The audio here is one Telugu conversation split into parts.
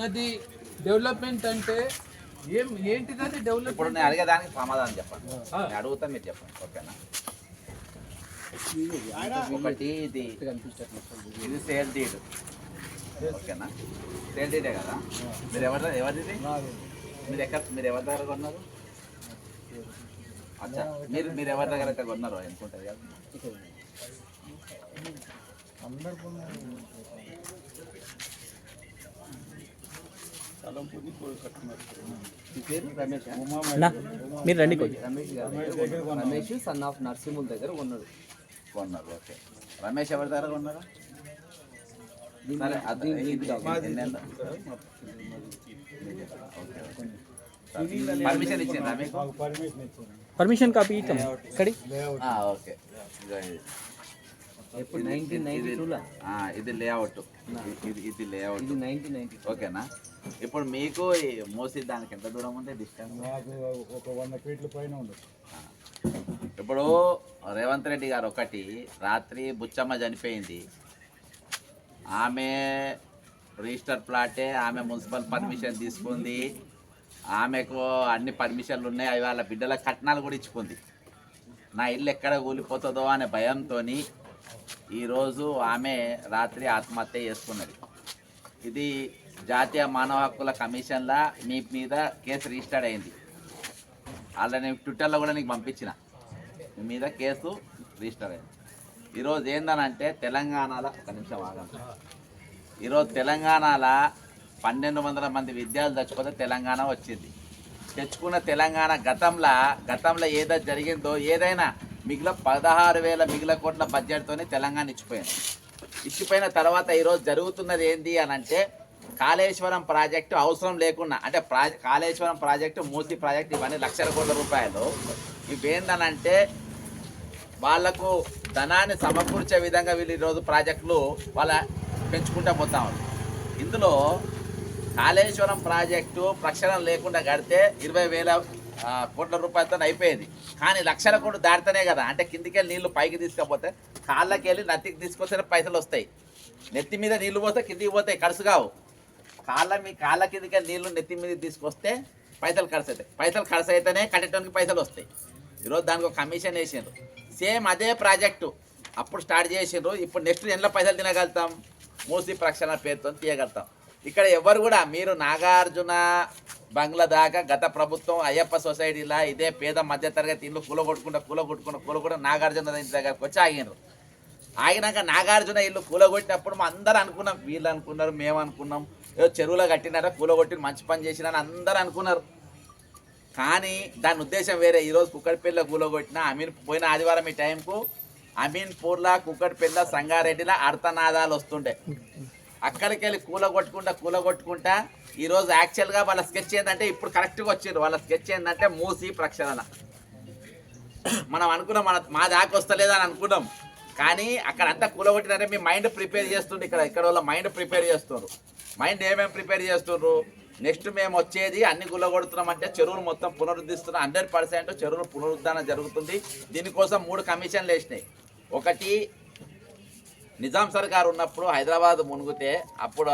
నది డెవలప్మెంట్ అంటే ఏం ఏంటిది అది ఇప్పుడు నేను అడిగేదానికి సమాధానం చెప్పండి. నేను అడుగుతా మీరు చెప్పండి. ఓకేనా? ఒకటి ఇది. ఇది సేల్ డీడ్. ఓకేనా? సేల్ డీడే కదా? మీరు ఎవరి ఎవరిది మీరు ఎక్కడ మీరు ఎవరి దగ్గర కొన్నారు? అచ్చా మీరు మీరు ఎవరి దగ్గర అయితే కొన్నారో? అనుకుంటారు కదా? మీ రమేష్. మీరు రండి రమేష్ సన్ ఆఫ్ నర్సింహుల్ దగ్గర ఉన్నాడు కొన్నారు ఓకే. రమేష్ ఎవరి దగ్గర కొన్నారు. పర్మిషన్ ఇచ్చిందా మీకు? పర్మిషన్ కాపీ ఇచ్చాం ఇక్కడి? ఓకే. ఎప్పుడు? నైన్టీన్ నైన్టీ టూలో ఆ, ఇది లేఅవుట్ ఇది ఇది లేఅవుట్ ఇది నైన్టీన్ నైన్టీ ఓకేనా? ఇప్పుడు మీకు ఈ మోసి దానికి ఎంత దూరం ఉంది డిస్టెన్స్ నాకు ఒక వంద ఫీట్ల పైన ఉండదు. ఇప్పుడు రేవంత్ రెడ్డి గారు ఒకటి రాత్రి బుచ్చమ్మ చనిపోయింది. ఆమె రిజిస్టర్ ప్లాటే ఆమె మున్సిపల్ పర్మిషన్ తీసుకుంది. ఆమెకు అన్ని పర్మిషన్లు ఉన్నాయి. అవి వాళ్ళ బిడ్డల కట్నాలు కూడా ఇచ్చుకుంది. నా ఇల్లు ఎక్కడ కూలిపోతుందో అనే భయంతో ఈరోజు ఆమె రాత్రి ఆత్మహత్య చేసుకున్నది. ఇది జాతీయ మానవ హక్కుల కమిషన్లా మీ మీద కేసు రిజిస్టర్ అయింది. అలా నేను ట్విట్టర్లో కూడా నీకు పంపించిన. మీ మీద కేసు రిజిస్టర్ అయింది. ఈరోజు ఏందనంటే తెలంగాణలో ఒక నిమిషం ఆగండి. ఈరోజు తెలంగాణలో పన్నెండు వందల మంది విద్యార్థులు చచ్చిపోతే తెలంగాణ వచ్చింది. తెచ్చుకున్న తెలంగాణ గతంలో గతంలో ఏదో జరిగిందో ఏదైనా మిగిలిన పదహారు వేల మిగిలిన కోట్ల బడ్జెట్తోనే తెలంగాణ ఇచ్చిపోయింది. ఇచ్చిపోయిన తర్వాత ఈరోజు జరుగుతున్నది ఏంటి అని అంటే కాళేశ్వరం ప్రాజెక్టు అవసరం లేకుండా అంటే ప్రా కాళేశ్వరం ప్రాజెక్టు మూసి ప్రాజెక్టు ఇవన్నీ లక్షల కోట్ల రూపాయలు. ఇవేందనంటే వాళ్ళకు ధనాన్ని సమకూర్చే విధంగా వీళ్ళు ఈరోజు ప్రాజెక్టులు వాళ్ళ పెంచుకుంటూ పోతా ఇందులో కాళేశ్వరం ప్రాజెక్టు ప్రక్షాళన లేకుండా కడితే ఇరవై వేల కోట్ల రూపాయలతో అయిపోయేది. కానీ లక్షల కోట్లు దాటితేనే కదా అంటే కిందికెళ్ళి నీళ్ళు పైకి తీసుకపోతే కాళ్ళకి వెళ్ళి నత్తికి తీసుకొస్తే పైసలు వస్తాయి నెత్తి మీద నీళ్ళు పోతే కిందికి పోతాయి ఖర్చు కావు. కాళ్ళ మీ కాళ్ళ కిందకి నీళ్ళు నెత్తి మీద తీసుకొస్తే పైసలు ఖర్చు అవుతాయి పైసలు ఖర్చు అయితేనే కట్టడానికి పైసలు వస్తాయి. ఈరోజు దానికి ఒక కమిషన్ వేసిండ్రు. సేమ్ అదే ప్రాజెక్టు. అప్పుడు స్టార్ట్ చేసిండ్రు. ఇప్పుడు నెక్స్ట్ ఎన్ని పైసలు తినగలుగుతాం? మూసి ప్రక్షాళన పేరుతో తీయగలుగుతాం. ఇక్కడ ఎవరు కూడా మీరు నాగార్జున బంగ్లా దాకా గత ప్రభుత్వం అయ్యప్ప సొసైటీలా ఇదే పేద మధ్యతరగతి ఇల్లు కూల కొట్టుకుంటా కూల కొట్టుకుంటా కూల కూడా నాగార్జున ఇంటి దగ్గరకు వచ్చి ఆగినారు ఆగినాక నాగార్జున ఇల్లు కూలగొట్టినప్పుడు మా అందరూ అనుకున్నాం వీళ్ళు అనుకున్నారు మేము అనుకున్నాం. ఏదో చెరువులో కట్టినారా కూలగొట్టి మంచి పని చేసినారని అందరూ అనుకున్నారు. కానీ దాని ఉద్దేశం వేరే. ఈరోజు కుక్కడిపల్లిలో కూలగొట్టిన అమీన్ పోయిన ఆదివారం ఈ టైంకు అమీన్పూర్లా కుక్కడిపల్లి సంగారెడ్డిలో అర్థనాదాలు వస్తుండే. అక్కడికి వెళ్ళి కూల కొట్టుకుంటా కూల కొట్టుకుంటా ఈరోజు యాక్చువల్గా వాళ్ళ స్కెచ్ ఏంటంటే ఇప్పుడు కరెక్ట్గా వచ్చిండ్రు వాళ్ళ స్కెచ్ ఏంటంటే మూసి ప్రక్షాళన. మనం అనుకున్నాం మన మా దాకా వస్తలేదు అని అనుకున్నాం. కానీ అక్కడ అంతా కూలగొట్టినారే మీ మైండ్ ప్రిపేర్ చేస్తుండే ఇక్కడ. ఇక్కడ వాళ్ళ మైండ్ ప్రిపేర్ చేస్తున్నారు. మైండ్ ఏమేమి ప్రిపేర్ చేస్తుండ్రు? నెక్స్ట్ మేము వచ్చేది అన్ని గుల్లగొడుతున్నాం అంటే చెరువులు మొత్తం పునరుద్ధరిస్తున్నాం హండ్రెడ్ పర్సెంట్ చెరువులు పునరుద్ధరణ జరుగుతుంది. దీనికోసం మూడు కమిషన్లు వేసినాయి. ఒకటి నిజాం సర్కార్ ఉన్నప్పుడు హైదరాబాద్ మునిగితే అప్పుడు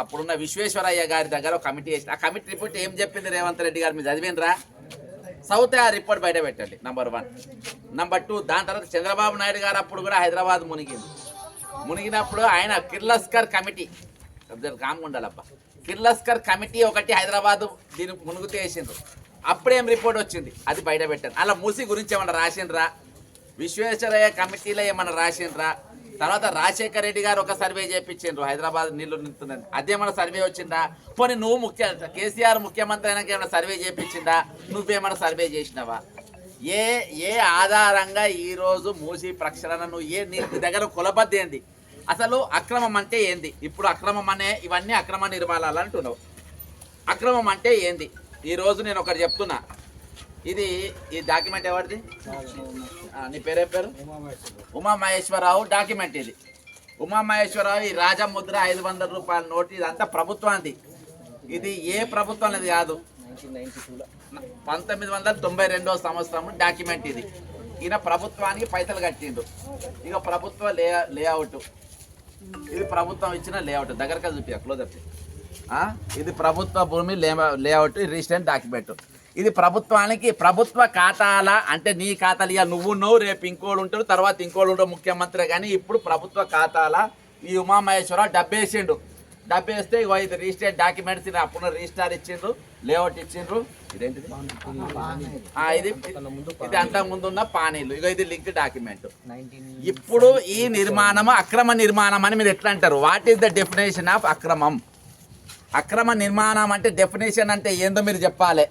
అప్పుడున్న విశ్వేశ్వరయ్య గారి దగ్గర ఒక కమిటీ వేసి ఆ కమిటీ రిపోర్ట్ ఏం చెప్పింది రేవంత్ రెడ్డి గారు? మీరు చదివినరా సౌత్ ఆ రిపోర్ట్ బయట పెట్టండి నంబర్ వన్. నంబర్ టూ దాని తర్వాత చంద్రబాబు నాయుడు గారు అప్పుడు కూడా హైదరాబాద్ మునిగింది. మునిగినప్పుడు ఆయన కిర్లస్కర్ కమిటీ కామ్గా ఉండాలబ్బా. కిర్లస్కర్ కమిటీ ఒకటి హైదరాబాద్ దీని మునుగుతూ వేసిండ్రు అప్పుడేం రిపోర్ట్ వచ్చింది? అది బయట పెట్టారు. అలా మూసి గురించి ఏమన్నా రాసిండ్రా? విశ్వేశ్వరయ్య కమిటీలో ఏమన్నా రాసిండ్రా? తర్వాత రాజశేఖర రెడ్డి గారు ఒక సర్వే చేయించిండ్రు హైదరాబాద్ నీళ్ళు నింపుతుందని. అదేమన్నా సర్వే వచ్చిందా? పోనీ నువ్వు ముఖ్య కేసీఆర్ ముఖ్యమంత్రి అయినాక ఏమైనా సర్వే చేయించిందా నువ్వేమైనా సర్వే చేసినావా? ఏ ఏ ఆధారంగా ఈరోజు మూసి ప్రక్షాళన నువ్వు ఏ నీ దగ్గర కొలబద్ది ఏంది? అసలు అక్రమం అంటే ఏంది? ఇప్పుడు అక్రమం అనే ఇవన్నీ అక్రమ నిర్మాణాలు అంటున్నావు. అక్రమం అంటే ఏంది? ఈరోజు నేను ఒకటి చెప్తున్నా. ఇది ఈ డాక్యుమెంట్ ఎవరిది? నీ పేరే పేరు? ఉమా మహేశ్వరరావు డాక్యుమెంట్ ఇది. ఉమా మహేశ్వరరావు ఈ రాజముద్ర ఐదు వందల రూపాయల నోటు ఇదంతా ప్రభుత్వానికి ఇది ఏ ప్రభుత్వం అనేది కాదు. పంతొమ్మిది వందల తొంభై రెండో సంవత్సరం డాక్యుమెంట్ ఇది. ఈయన ప్రభుత్వానికి పైసలు కట్టిండు. ఇక ప్రభుత్వ లే లేఅవుట్. ఇది ప్రభుత్వం ఇచ్చిన లేఅవుట్ దగ్గరగా చూపి క్లోజ్ అప్ ఇది ప్రభుత్వ భూమి లేఅవుట్ రిజిస్ట్రేషన్ డాక్యుమెంట్ ఇది ప్రభుత్వానికి ప్రభుత్వ ఖాతాల? అంటే నీ ఖాతాలు ఇక నువ్వు నువ్వు రేపు ఇంకోడు ఉంటాడు తర్వాత ఇంకోడు ఉంటాడు ముఖ్యమంత్రి. కానీ ఇప్పుడు ప్రభుత్వ ఖాతాల? ఈ ఉమామహేశ్వరరావు డబ్బేసిండు. డబ్బేస్తే ఇగో ఇది రిజిస్టర్ డాక్యుమెంట్స్ ఇది అప్పుడు రిజిస్టర్ ఇచ్చిండ్రు లేఅవుట్ ఇచ్చిండ్రు. ఇదేంటిది? ఇది ఇది అంతకు ముందు ఉన్న పానీలు. ఇగో ఇది లింక్ డాక్యుమెంట్. ఇప్పుడు ఈ నిర్మాణము అక్రమ నిర్మాణం అని మీరు ఎట్లా అంటారు? What is the definition of అక్రమం? అక్రమ నిర్మాణం అంటే డెఫినేషన్ అంటే ఏందో మీరు చెప్పాలి.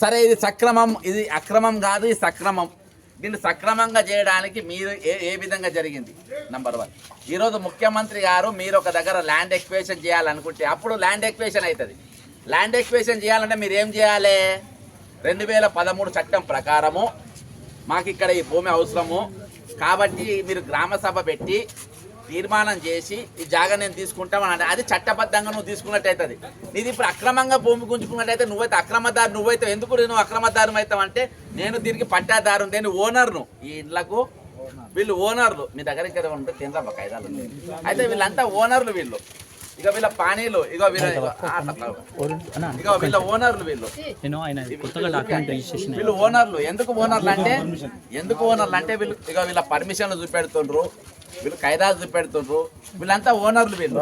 సరే ఇది సక్రమం ఇది అక్రమం కాదు ఇది సక్రమం. దీన్ని సక్రమంగా చేయడానికి మీరు ఏ ఏ విధంగా జరిగింది? నంబర్ వన్ ఈరోజు ముఖ్యమంత్రి గారు మీరు ఒక దగ్గర ల్యాండ్ ఎక్వేషన్ చేయాలనుకుంటే అప్పుడు ల్యాండ్ ఎక్వేషన్ అవుతుంది ల్యాండ్ ఎక్వేషన్ చేయాలంటే మీరు ఏం చేయాలి? రెండు వేల పదమూడు చట్టం ప్రకారము మాకు ఇక్కడ ఈ భూమి అవసరము. కాబట్టి మీరు గ్రామ సభ పెట్టి తీర్మానం చేసి ఈ జాగా నేను తీసుకుంటామని అంటే అది చట్టబద్ధంగా నువ్వు తీసుకున్నట్టయితుంది. నీది ఇప్పుడు అక్రమంగా భూమి గుంజుకున్నట్టయితే నువ్వైతే అక్రమదారు నువ్వైతే ఎందుకు నువ్వు అక్రమదారు అవుతావు అంటే నేను దీనికి పట్టాదారు నేను ఓనర్ను. ఈ ఇండ్లకు వీళ్ళు ఓనర్లు. మీ దగ్గర ఇక్కడ ఉంటే కేంద్ర కాయిదాలు అయితే వీళ్ళంతా ఓనర్లు వీళ్ళు. ఇక వీళ్ళ పానీలు ఇగో వీళ్ళ ఇగో వీళ్ళ ఓనర్లు వీళ్ళు. నేను ఆయన కొత్తగా డాక్యుమెంట్ రిజిస్ట్రేషన్ వీళ్ళు ఓనర్లు. ఎందుకు ఓనర్లు అంటే ఎందుకు ఓనర్లు అంటే వీళ్ళు ఇక వీళ్ళ పర్మిషన్లు చూపెడుతుండ్రు వీళ్ళు ఖైరాజు చూపెడుతుండ్రు వీళ్ళంతా ఓనర్లు వీళ్ళు.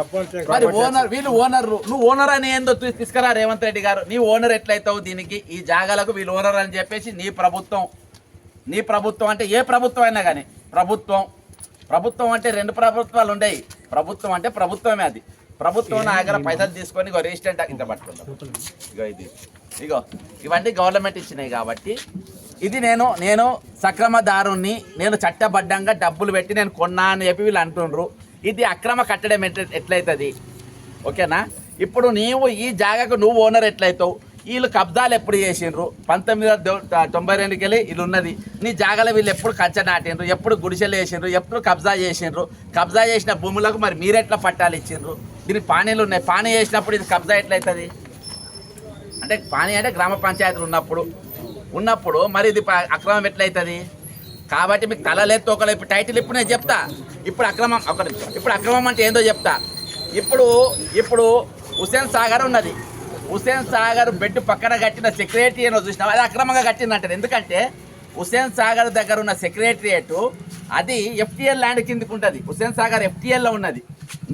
మరి ఓనర్ వీళ్ళు ఓనర్లు. నువ్వు ఓనర్ అని ఏందో తీసుకురా రేవంత్ రెడ్డి గారు. నీ ఓనర్ ఎట్లయితావు దీనికి? ఈ జాగాలకు వీళ్ళు ఓనర్ అని చెప్పేసి నీ ప్రభుత్వం నీ ప్రభుత్వం అంటే ఏ ప్రభుత్వం అయినా కానీ ప్రభుత్వం ప్రభుత్వం అంటే రెండు ప్రభుత్వాలు ఉండేవి ప్రభుత్వం అంటే ప్రభుత్వమే అది. ప్రభుత్వం నా దగ్గర పైసలు తీసుకొని ఇగో రిజిస్టెంట్ ఇంత పట్టుకుంటాం ఇగో ఇది. ఇగో ఇవన్నీ గవర్నమెంట్ ఇచ్చినాయి కాబట్టి ఇది నేను నేను సక్రమదారుణ్ణి నేను చట్టబద్ధంగా డబ్బులు పెట్టి నేను కొన్నా అని చెప్పి వీళ్ళు అంటుండ్రు. ఇది అక్రమ కట్టడం ఎట్ల ఎట్లయితుంది? ఓకేనా? ఇప్పుడు నీవు ఈ జాగాకు నువ్వు ఓనర్ ఎట్లయితావు? వీళ్ళు కబ్జాలు ఎప్పుడు చేసిండ్రు? పంతొమ్మిది వందల తొంభై రెండుకి వెళ్ళి వీళ్ళు ఉన్నది. నీ జాగాలో వీళ్ళు ఎప్పుడు కంచె నాటిండ్రు? ఎప్పుడు గుడిసెలు వేసిండ్రు? ఎప్పుడు కబ్జా చేసిండ్రు? కబ్జా చేసిన భూములకు మరి మీరెట్లా పట్టాలు ఇచ్చిండ్రు? దీనికి పానీలు ఉన్నాయి. పానీ చేసినప్పుడు ఇది కబ్జా ఎట్లయితుంది? అంటే పానీ అంటే గ్రామ పంచాయతీలు ఉన్నప్పుడు. ఉన్నప్పుడు మరి ఇది ప- అక్రమం ఎట్లయితుంది? కాబట్టి మీకు తలలేదు తోకలేదు ఇప్పుడు టైటిల్ ఇప్పుడు నేను చెప్తా. ఇప్పుడు అక్రమం ఒక ఇప్పుడు అక్రమం అంటే ఏందో చెప్తా. ఇప్పుడు ఇప్పుడు హుసేన్ సాగర్ ఉన్నది. హుసేన్ సాగర్ బెడ్ పక్కన కట్టిన సెక్రటరీ చూసినాం అది అక్రమంగా కట్టిందంటారు ఎందుకంటే హుసేన్ సాగర్ దగ్గర ఉన్న సెక్రటరియేట్ అది ఎఫ్టీఎల్ ల్యాండ్ కిందకు ఉంటుంది హుసేన్ సాగర్ ఎఫ్టీఎల్లో ఉన్నది.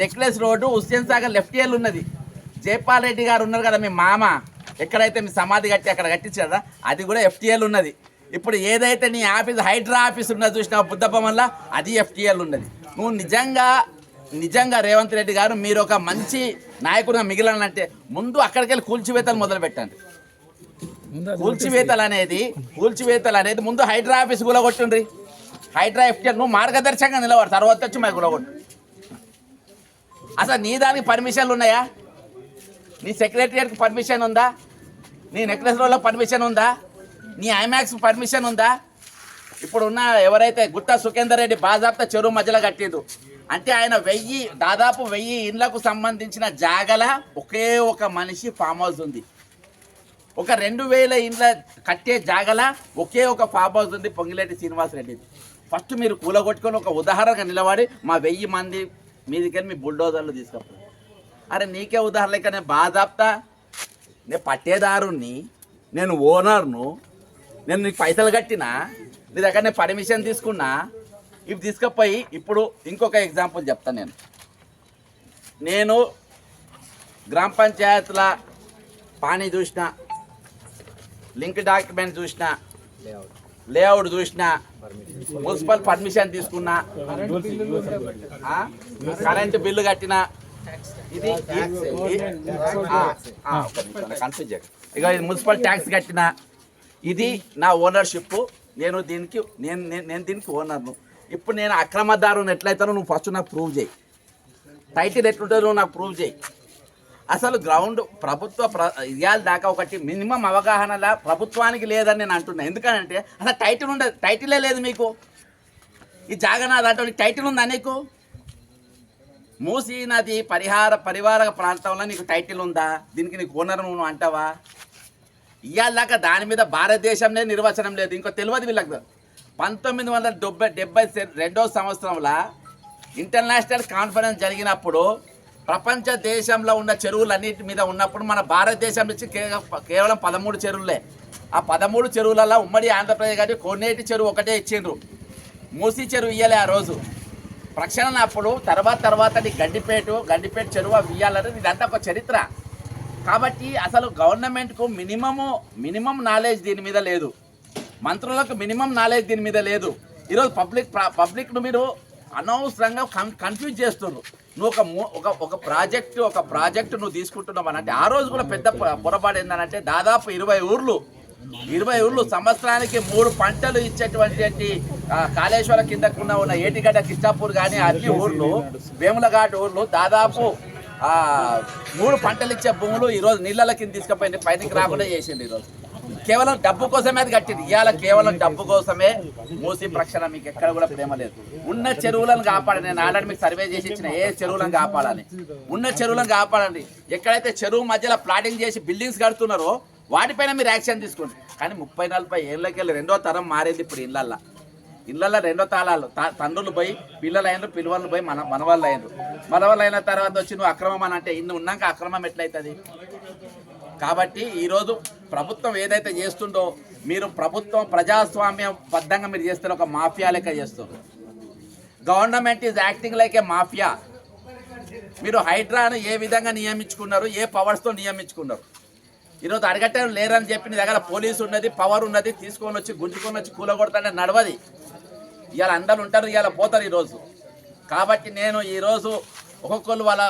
Necklace road Hussain Sagar FTL ఉన్నది. జైపాల్ రెడ్డి గారు ఉన్నారు కదా మీ మామ. ఎక్కడైతే మీ సమాధి కట్టి అక్కడ కట్టించారు కదా అది కూడా ఎఫ్టీఎల్ ఉన్నది. ఇప్పుడు ఏదైతే నీ ఆఫీస్ హైడ్రా ఆఫీస్ ఉన్నది చూసినావు బుద్ధప్పమల్ల అది ఎఫ్టీఎల్ ఉన్నది. నువ్వు నిజంగా నిజంగా రేవంత్ రెడ్డి గారు మీరు ఒక మంచి నాయకుడిగా మిగిలినంటే ముందు అక్కడికి వెళ్ళి కూల్చివేతలు మొదలు పెట్టండి కూల్చివేతలు అనేది కూల్చివేతలు అనేది ముందు హైడ్రా ఆఫీస్ గులగొట్టుండ్రి. హైడ్రా ఎఫ్టీఎల్ నువ్వు మార్గదర్శకంగా నిలబడు తర్వాత వచ్చి మాకు గులగొట్టు. అసలు నీ దానికి పర్మిషన్లు ఉన్నాయా? నీ సెక్రటరియట్కి పర్మిషన్ ఉందా? నీ నెక్లెస్ రోడ్లో పర్మిషన్ ఉందా? నీ ఐమాక్స్ పర్మిషన్ ఉందా? ఇప్పుడున్న ఎవరైతే గుట్ట సుఖేందర్ రెడ్డి బాజాప్తా చెరువు మధ్యలో కట్టిండు అంటే ఆయన వెయ్యి దాదాపు వెయ్యి ఇండ్లకు సంబంధించిన జాగల ఒకే ఒక మనిషి ఫామ్ హౌస్ ఉంది. ఒక రెండు వేల ఇండ్ల కట్టే జాగల ఒకే ఒక ఫామ్ హౌస్ ఉంది పొంగిలేటి శ్రీనివాసరెడ్డిది. ఫస్ట్ మీరు కూలగొట్టుకొని ఒక ఉదాహరణగా నిలబడి మా వెయ్యి మంది మీ దగ్గర మీ బుల్డోజర్లు తీసుకపోయి అరే నీకే ఉదాహరణ లెక్క నేను బాధాప్తా నేను పట్టేదారుని నేను ఓనర్ను నేను నీకు పైసలు కట్టినా నీ దగ్గర నేను పర్మిషన్ తీసుకున్నా ఇవి తీసుకుపోయి ఇప్పుడు ఇంకొక ఎగ్జాంపుల్ చెప్తాను నేను. నేను గ్రామ పంచాయతీల పానీ చూసిన లింక్ డాక్యుమెంట్ చూసిన లేఅవుట్ చూసిన మున్సిపల్ పర్మిషన్ తీసుకున్నా కరెంట్ కరెంటు బిల్లు కట్టిన ఇది కన్ఫ్యూజ్ ఇక ఇది మున్సిపల్ ట్యాక్స్ కట్టిన ఇది నా ఓనర్షిప్ నేను దీనికి నేను నేను నేను దీనికి ఓనర్ను ఇప్పుడు నేను అక్రమదారుని ఎట్లయితానో నువ్వు ఫస్ట్ నాకు ప్రూవ్ చేయి. టైటిల్ ఎట్లుంటుందో నువ్వు నాకు ప్రూవ్ చేయి. అసలు గ్రౌండ్ ప్రభుత్వ ప్ర ఇవాళ దాకా ఒకటి మినిమం అవగాహనలా ప్రభుత్వానికి లేదని నేను అంటున్నా. ఎందుకంటే అసలు టైటిల్ ఉండదు టైటిలే లేదు మీకు. ఈ జాగనాథ్ అంటే టైటిల్ ఉందా నీకు? మూసీ నది పరిహార పరివార ప్రాంతంలో నీకు టైటిల్ ఉందా? దీనికి నీకు ఓనర్ నువ్వు అంటావా? ఇవాళ దాకా దాని మీద భారతదేశంలో నిర్వచనం లేదు. ఇంకో తెలియదు వీళ్ళకి. పంతొమ్మిది వందల డెబ్బై డెబ్బై సె- రెండో సంవత్సరంలో ఇంటర్నేషనల్ కాన్ఫరెన్స్ జరిగినప్పుడు ప్రపంచ దేశంలో ఉన్న చెరువులన్నిటి మీద ఉన్నప్పుడు మన భారతదేశం నుంచి కేవలం పదమూడు చెరువులే. ఆ పదమూడు చెరువులలో ఉమ్మడి ఆంధ్రప్రదేశ్ గారి కోనేటి చెరువు ఒకటే ఇచ్చిండ్రు. మూసీ చెరువు ఇయ్యలే ఆ రోజు. ప్రక్షాళన అప్పుడు తర్వాత తర్వాత గండిపేటు గండిపేట గండిపేట చెరువు అవి ఇయ్యాలంటే ఇదంతా ఒక చరిత్ర. కాబట్టి అసలు గవర్నమెంట్కు మినిమము మినిమం నాలెడ్జ్ దీని మీద లేదు. మంత్రులకు మినిమం నాలెడ్జ్ దీని మీద లేదు. ఈరోజు పబ్లిక్ పబ్లిక్ను మీరు అనవసరంగా కన్ కన్ఫ్యూజ్ చేస్తున్నారు నువ్వు ఒక మూ- ఒక ఒక ప్రాజెక్టు ఒక ప్రాజెక్టు నువ్వు తీసుకుంటున్నావు అని అంటే ఆ రోజు కూడా పెద్ద పొరపాటు ఏంటంటే దాదాపు ఇరవై ఊర్లు ఇరవై ఊర్లు సంవత్సరానికి మూడు పంటలు ఇచ్చేటువంటి కాళేశ్వర కాళేశ్వరం కిందకున్న ఉన్న ఏటిగడ్డ కిష్టాపూర్ కానీ అన్ని ఊర్లు వేములఘాట్ ఊర్లు దాదాపు మూడు పంటలు ఇచ్చే భూములు ఈరోజు నీళ్ళ కింద తీసుకుపోయింది పైనకి రాకుండా చేసింది ఈరోజు కేవలం డబ్బు కోసమే అది కట్టింది. ఇవాళ కేవలం డబ్బు కోసమే మూసి ప్రక్షణ మీకు ఎక్కడ కూడా ప్రేమ లేదు. ఉన్న చెరువులను కాపాడండి. నేను ఆల్రెడీ మీకు సర్వే చేసి ఇచ్చిన ఏ చెరువులను కాపాడాలి. ఉన్న చెరువులను కాపాడండి. ఎక్కడైతే చెరువు మధ్యలో ప్లాటింగ్ చేసి బిల్డింగ్స్ కడుతున్నారో వాటిపైన మీరు యాక్షన్ తీసుకోండి. కానీ ముప్పై నలభై ఏళ్ళకెళ్ళి రెండో తరం మారింది ఇప్పుడు ఇళ్ళల్లో. ఇళ్ళల్లో రెండో తాళాలు. తండ్రులు పోయి పిల్లలు అయినరు పిల్లవాళ్ళు పోయి మన మనవాళ్ళు అయినరు. మనవాళ్ళు అయిన తర్వాత వచ్చి నువ్వు అక్రమం అని అంటే ఇన్ని ఉన్నాక అక్రమం ఎట్లయితుంది? కాబట్టి ఈరోజు ప్రభుత్వం ఏదైతే చేస్తుందో మీరు ప్రభుత్వం ప్రజాస్వామ్యం బద్ధంగా మీరు చేస్తారు ఒక మాఫియా లెక్క చేస్తారు government is acting like a mafia. మీరు హైడ్రాను ఏ విధంగా నియమించుకున్నారు ఏ పవర్స్తో నియమించుకున్నారు? ఈరోజు అడగటం లేరని చెప్పి నీ దగ్గర పోలీసు ఉన్నది పవర్ ఉన్నది తీసుకొని వచ్చి గుంజుకొని వచ్చి కూలగొడతానే నడవది. ఇవాళ అందరు ఉంటారు ఇవాళ పోతారు ఈరోజు. కాబట్టి నేను ఈరోజు ఒక్కొక్కరు వాళ్ళ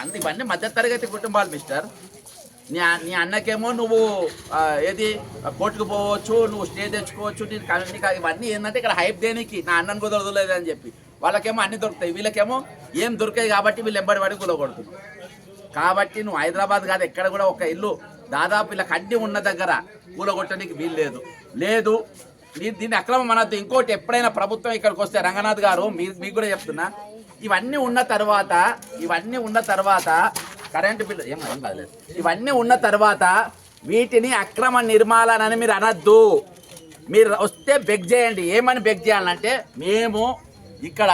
అంది ఇవన్నీ మధ్యతరగతి కుటుంబాలు మిస్టర్ నీ నీ అన్నకేమో నువ్వు ఏది కోర్టుకు పోవచ్చు నువ్వు స్టే తెచ్చుకోవచ్చు నీకు ఇవన్నీ ఏంటంటే ఇక్కడ హైప్ దేనికి? నా అన్నను కుదరదులేదు అని చెప్పి. వాళ్ళకేమో అన్నీ దొరుకుతాయి. వీళ్ళకేమో ఏం దొరికాయి కాబట్టి వీళ్ళు ఎంబడి పడి కులగొడుతుంది కాబట్టి నువ్వు హైదరాబాద్ కాదు ఎక్కడ కూడా ఒక ఇల్లు దాదాపు ఇలా కడ్డి ఉన్న దగ్గర కూలగొట్టడానికి వీలు లేదు. లేదు దీన్ని అక్రమం అనద్దు. ఇంకోటి ఎప్పుడైనా ప్రభుత్వం ఇక్కడికి వస్తే రంగనాథ్ గారు మీ మీకు కూడా చెప్తున్నా. ఇవన్నీ ఉన్న తర్వాత ఇవన్నీ ఉన్న తర్వాత కరెంటు బిల్లు. ఏం ఏం కాదులేదు ఇవన్నీ ఉన్న తర్వాత వీటిని అక్రమ నిర్మాణాలని మీరు అనద్దు. మీరు వస్తే బెగ్ చేయండి. ఏమని బెగ్ చేయాలంటే మేము ఇక్కడ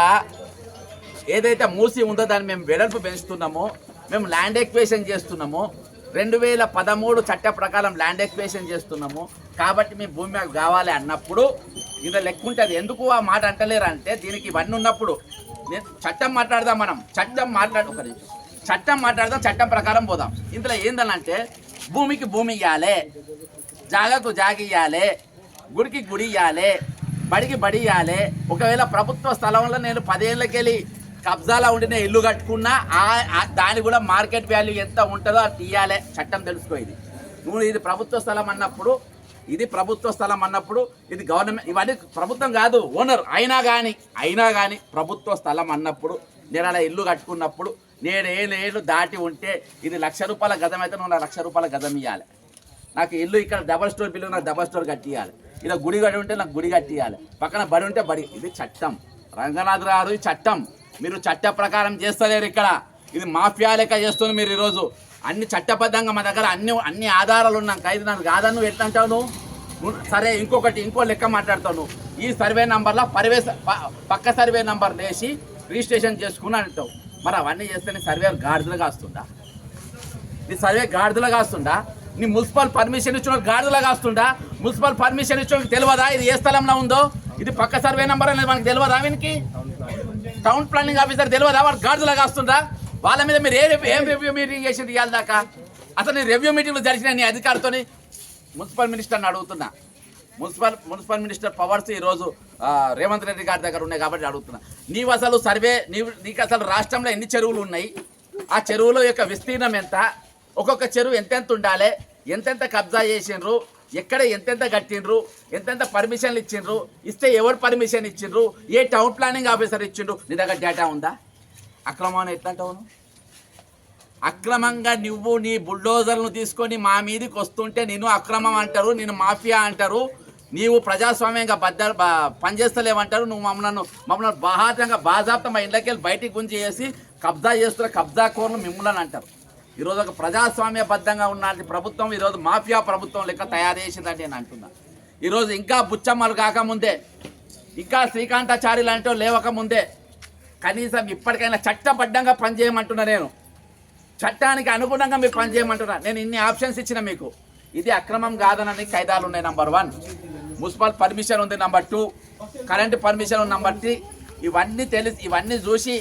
ఏదైతే మూసి ఉందో దాన్ని మేము వెడల్పు పెంచుతున్నామో మేము ల్యాండ్ ఎక్వేషన్ చేస్తున్నాము రెండు వేల పదమూడు చట్ట ప్రకారం ల్యాండ్ ఎక్వేషన్ చేస్తున్నాము. కాబట్టి మీ భూమి మాకు కావాలి అన్నప్పుడు ఇందులో లెక్క ఉంటుంది. ఎందుకు ఆ మాట అంటలేరు అంటే దీనికి ఇవన్నీ ఉన్నప్పుడు నేను చట్టం మాట్లాడదాం మనం. చట్టం మాట్లాడు ఒక చట్టం మాట్లాడదాం చట్టం ప్రకారం పోదాం. ఇందులో ఏందనంటే భూమికి భూమి ఇవ్వాలి జాగకు జాగ ఇవ్వాలి గుడికి గుడి ఇవ్వాలి బడికి బడి ఇవ్వాలి ఒకవేళ ప్రభుత్వ స్థలంలో నేను పదేళ్ళకెళ్ళి కబ్జాలో ఉండిన ఇల్లు కట్టుకున్నా దాని కూడా మార్కెట్ వాల్యూ ఎంత ఉంటుందో అది ఇవ్వాలి చట్టం తెలుసుకో ఇది నువ్వు ఇది ప్రభుత్వ స్థలం అన్నప్పుడు ఇది ప్రభుత్వ స్థలం అన్నప్పుడు ఇది గవర్నమెంట్ ఇవన్నీ ప్రభుత్వం కాదు ఓనర్. అయినా కానీ అయినా కానీ ప్రభుత్వ స్థలం అన్నప్పుడు నేను అలా ఇల్లు కట్టుకున్నప్పుడు నేను ఏళ్ళు దాటి ఉంటే ఇది లక్ష రూపాయల గదం అయితే నువ్వు నా లక్ష రూపాయల గదం ఇవ్వాలి నాకు ఇల్లు ఇక్కడ డబల్ స్టోర్ బిల్లు నాకు డబల్ స్టోర్ కట్టియాలి ఇలా గుడి గడి ఉంటే నాకు గుడి కట్టియాలి పక్కన బడి ఉంటే బడి. ఇది చట్టం. రంగనాథ్ గారు ఇది చట్టం. మీరు చట్ట ప్రకారం చేస్తలేరు ఇక్కడ. ఇది మాఫియా లెక్క చేస్తుంది మీరు ఈరోజు. అన్ని చట్టబద్ధంగా మా దగ్గర అన్ని అన్ని ఆధారాలు ఉన్నాం. ఖైదు నాకు కాదని నువ్వు ఎట్లా అంటావు నువ్వు? సరే ఇంకొకటి ఇంకో లెక్క మాట్లాడతావు ఈ సర్వే నంబర్లో పరివేశ ప- పక్క సర్వే నంబర్ వేసి రిజిస్ట్రేషన్ చేసుకుని అంటావు. మరి అవన్నీ చేస్తేనే సర్వే గాడిదలు కాస్తుందా? నీ సర్వే గాడిదలు కాస్తుండా నీ మున్సిపల్ పర్మిషన్ ఇచ్చిన గాడిదలు కాస్తుండా మున్సిపల్ పర్మిషన్ ఇచ్చిన తెలియదా? ఇది ఏ స్థలంలో ఉందో? ఇది పక్క సర్వే నెంబర్ అనేది మనకు తెలియదా వీనికి? టౌన్ ప్లానింగ్ ఆఫీసర్ తెలియదా? వాడు గాడిదలు కాస్తుందా? వాళ్ళ మీద మీరు ఏ ఏం రివ్యూ మీటింగ్ చేసింది ఇవాళ దాకా? అసలు రివ్యూ మీటింగ్లు జరిచిన నీ అధికారితోని? మున్సిపల్ మినిస్టర్ని అడుగుతున్నా. మున్సిపల్ మున్సిపల్ మినిస్టర్ పవర్స్ ఈరోజు రేవంత్ రెడ్డి గారి దగ్గర ఉన్నాయి కాబట్టి అడుగుతున్నా. నీవు అసలు సర్వే నీవు నీకు అసలు రాష్ట్రంలో ఎన్ని చెరువులు ఉన్నాయి? ఆ చెరువుల యొక్క విస్తీర్ణం ఎంత? ఒక్కొక్క చెరువు ఎంతెంత ఉండాలి? ఎంతెంత కబ్జా చేసిండ్రు? ఎక్కడ ఎంతెంత కట్టిండ్రు? ఎంతెంత పర్మిషన్లు ఇచ్చిండ్రు? ఇస్తే ఎవరు పర్మిషన్ ఇచ్చిండ్రు? ఏ టౌన్ ప్లానింగ్ ఆఫీసర్ ఇచ్చిండ్రు? నీ దగ్గర డేటా ఉందా? అక్రమం ఎట్లా టౌను అక్రమంగా నువ్వు నీ బుల్డోజర్లను తీసుకొని మా మీదకి వస్తుంటే నేను అక్రమం అంటారు నేను మాఫియా అంటారు. నీవు ప్రజాస్వామ్యంగా బద్ద పనిచేస్తలేమంటారు పనిచేస్తలేవంటారు. నువ్వు మమ్మల్ని మమ్మల్ని బాహాటంగా బాధాప్తం మా ఇళ్ళకి వెళ్ళి బయటికి గుంజి చేసి కబ్జా చేస్తున్న కబ్జా కోర్లు మిమ్మల్ని అంటారు. ఈరోజు ఒక ప్రజాస్వామ్యబద్ధంగా ఉన్నది ప్రభుత్వం ఈరోజు మాఫియా ప్రభుత్వం లెక్క తయారు చేసిందని నేను అంటున్నా. ఈరోజు ఇంకా బుచ్చమ్మలు కాకముందే ఇంకా శ్రీకాంతాచారి లాంటి లేవకముందే కనీసం ఇప్పటికైనా చట్టబద్ధంగా పనిచేయమంటున్నా నేను. చట్టానికి అనుగుణంగా మీరు పనిచేయమంటున్నా. నేను ఇన్ని ఆప్షన్స్ ఇచ్చిన మీకు. ఇది అక్రమం కాదనని ఖైదాలు ఉన్నాయి నంబర్ వన్ మున్సిపల్ పర్మిషన్ ఉంది నెంబర్ టూ. కరెంట్ పర్మిషన్ ఉంది నెంబర్ త్రీ. ఇవన్నీ తెలిసి ఇవన్నీ చూసి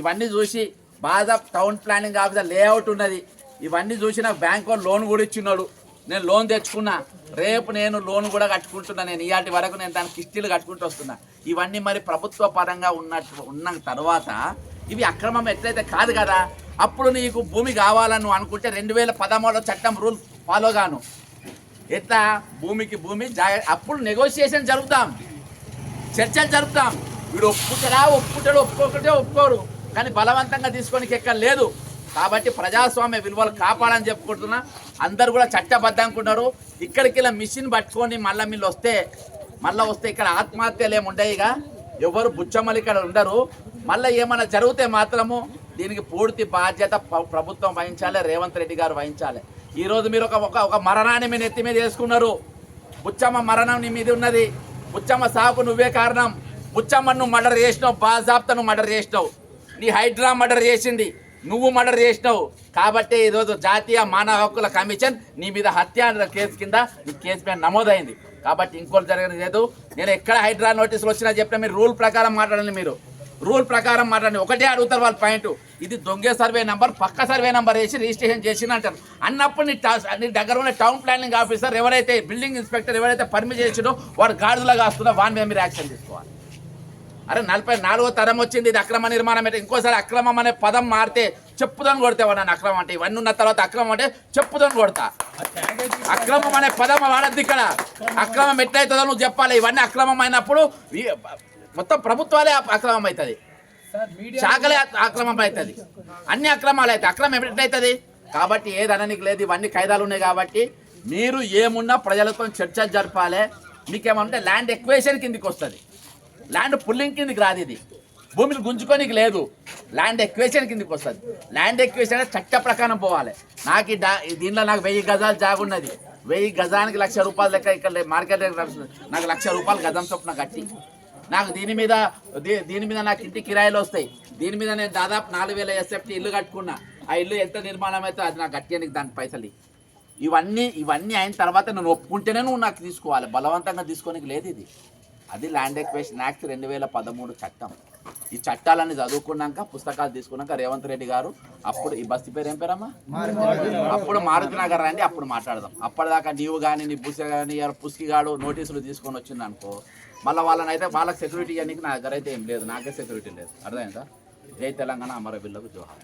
ఇవన్నీ చూసి బాగా టౌన్ ప్లానింగ్ ఆఫీసర్ లేఅవుట్ ఉన్నది. ఇవన్నీ చూసి నాకు బ్యాంక్ లోన్ కూడా ఇచ్చినాడు నేను లోన్ తెచ్చుకున్నా. రేపు నేను లోన్ కూడా కట్టుకుంటున్నా. నేను ఇవాటి వరకు నేను దానికి కిస్తీలు కట్టుకుంటూ వస్తున్నా. ఇవన్నీ మరి ప్రభుత్వ పరంగా ఉన్నట్టు ఉన్న తర్వాత ఇవి అక్రమం ఎట్లయితే కాదు కదా అప్పుడు నీకు భూమి కావాలని అనుకుంటే రెండు వేల పదమూడో చట్టం రూల్ ఫాలో గాను. ఎట్లా? భూమికి భూమి అప్పుడు నెగోషియేషన్ జరుపుతాం. చర్చలు జరుపుతాం. వీడు ఒప్పుకుంటారా ఒప్పుకుంటాడు ఒప్పుకోకుంటే ఒప్పుకోరు కానీ బలవంతంగా తీసుకోనికి ఎక్కడ లేదు. కాబట్టి ప్రజాస్వామ్య విలువలు కాపాడని చెప్పుకుంటున్నా. అందరు కూడా చట్టబద్ధంకున్నారు ఇక్కడికి ఇలా మిషన్ పట్టుకొని మళ్ళీ మీరు వస్తే మళ్ళీ వస్తే ఇక్కడ ఆత్మహత్యలు ఏమి ఉండయిగా ఎవరు బుచ్చమ్మలు ఇక్కడ ఉండరు. మళ్ళీ ఏమైనా జరిగితే మాత్రము దీనికి పూర్తి బాధ్యత ప్ర- ప్రభుత్వం వహించాలి రేవంత్ రెడ్డి గారు వహించాలి. ఈరోజు మీరు ఒక ఒక- ఒక మరణాన్ని మీ నెత్తి మీద వేసుకున్నారు. బుచ్చమ్మ మరణం నీ మీద ఉన్నది. బుచ్చమ్మ సాకు నువ్వే కారణం. బుచ్చమ్మ నువ్వు మర్డర్ చేసినావు. బాజాబ్తా నువ్వు మర్డర్ చేసినావు. నీ హైడ్రా మర్డర్ చేసింది. నువ్వు మర్డర్ చేసినావు. కాబట్టి ఈరోజు జాతీయ మానవ హక్కుల కమిషన్ నీ మీద హత్య కేసు కింద నీ కేసు మీద నమోదైంది. కాబట్టి ఇంకోటి జరగడం లేదు. నేను ఎక్కడ హైడ్రా నోటీసులు వచ్చినా చెప్పిన మీరు రూల్ ప్రకారం మాట్లాడండి మీరు. రూల్ ప్రకారం మాట్లాడండి ఒకటే అడుగుతారు వాళ్ళ పాయింట్. ఇది దొంగే సర్వే నెంబర్ పక్క సర్వే నెంబర్ వేసి రిజిస్ట్రేషన్ చేసిన అంటారు. అన్నప్పుడు నీ నీ దగ్గర ఉన్న టౌన్ ప్లానింగ్ ఆఫీసర్ ఎవరైతే బిల్డింగ్ ఇన్స్పెక్టర్ ఎవరైతే పర్మిషన్ చేసిండో వాడు గాడిదలాగా కాస్తున్నా వాని మీద మీరు యాక్షన్ తీసుకోవాలి. అరే నలభై నాలుగో తరం వచ్చింది ఇది అక్రమ నిర్మాణం అంటే ఇంకోసారి అక్రమం అనే పదం మారితే చెప్పుదని కొడితే నన్ను అక్రమం అంటే. ఇవన్నీ ఉన్న తర్వాత అక్రమం అంటే చెప్పుదని కొడతా. అక్రమం అనే పదం వాడద్దు ఇక్కడ. అక్రమం ఎట్లయితుందో నువ్వు చెప్పాలి. ఇవన్నీ అక్రమం అయినప్పుడు మొత్తం ప్రభుత్వాలే అక్రమం అవుతుంది. శాఖలే అక్రమం అవుతుంది. అన్ని అక్రమాలు అవుతాయి. అక్రమం ఎట్లయితుంది? కాబట్టి ఏది అననికి లేదు. ఇవన్నీ ఖైదాలు ఉన్నాయి కాబట్టి మీరు ఏమున్నా ప్రజలతో చర్చలు జరపాలి. మీకేమంటే ల్యాండ్ ఎక్వేషన్ కిందికి వస్తుంది. ల్యాండ్ పుల్లింగ్ కిందికి రాదు ఇది. భూమిని గుంజుకోనికి లేదు. ల్యాండ్ ఎక్వేషన్ కిందికి వస్తుంది. ల్యాండ్ ఎక్వేషన్ అంటే చట్ట ప్రకారం పోవాలి. నాకు ఈ డా- ఈ దీనిలో నాకు వెయ్యి గజాలు జాగున్నది. వెయ్యి గజానికి లక్ష రూపాయలు లెక్క ఇక్కడ మార్కెట్ నడుస్తుంది. నాకు లక్ష రూపాయలు గజం చొప్పున కట్టి. నాకు దీని మీద దీని మీద నాకు ఇంటి కిరాయిలు వస్తాయి. దీని మీద నేను దాదాపు నాలుగు వేల ఎస్ఎఫ్టీ ఇల్లు కట్టుకున్నా. ఆ ఇల్లు ఎంత నిర్మాణం అయితే అది నాకు కట్టేయడానికి దానికి పైసలు. ఇవన్నీ ఇవన్నీ అయిన తర్వాత నేను ఒప్పుకుంటేనే నువ్వు నాకు తీసుకోవాలి. బలవంతంగా తీసుకోనికి లేదు ఇది. అది ల్యాండ్ ఎక్వేషన్ యాక్ట్ రెండు వేల పదమూడు చట్టం. ఈ చట్టాలన్నీ చదువుకున్నాక పుస్తకాలు తీసుకున్నాక రేవంత్ రెడ్డి గారు అప్పుడు ఈ బస్తీ పేరు ఏం పేరమ్మా? అప్పుడు మారుతి నగర్ రండి అప్పుడు మాట్లాడదాం. అప్పటిదాకా నీవు కానీ నీ బుస్ కానీ పుస్కిగాడు నోటీసులు తీసుకొని వచ్చింది అనుకో మళ్ళీ వాళ్ళని అయితే వాళ్ళకి సెక్యూరిటీ ఇవ్వడానికి నా దగ్గర అయితే ఏం లేదు. నాకే సెక్యూరిటీ లేదు. అర్థమైందా? జై తెలంగాణ అమరవీళ్ళకు జోహార్.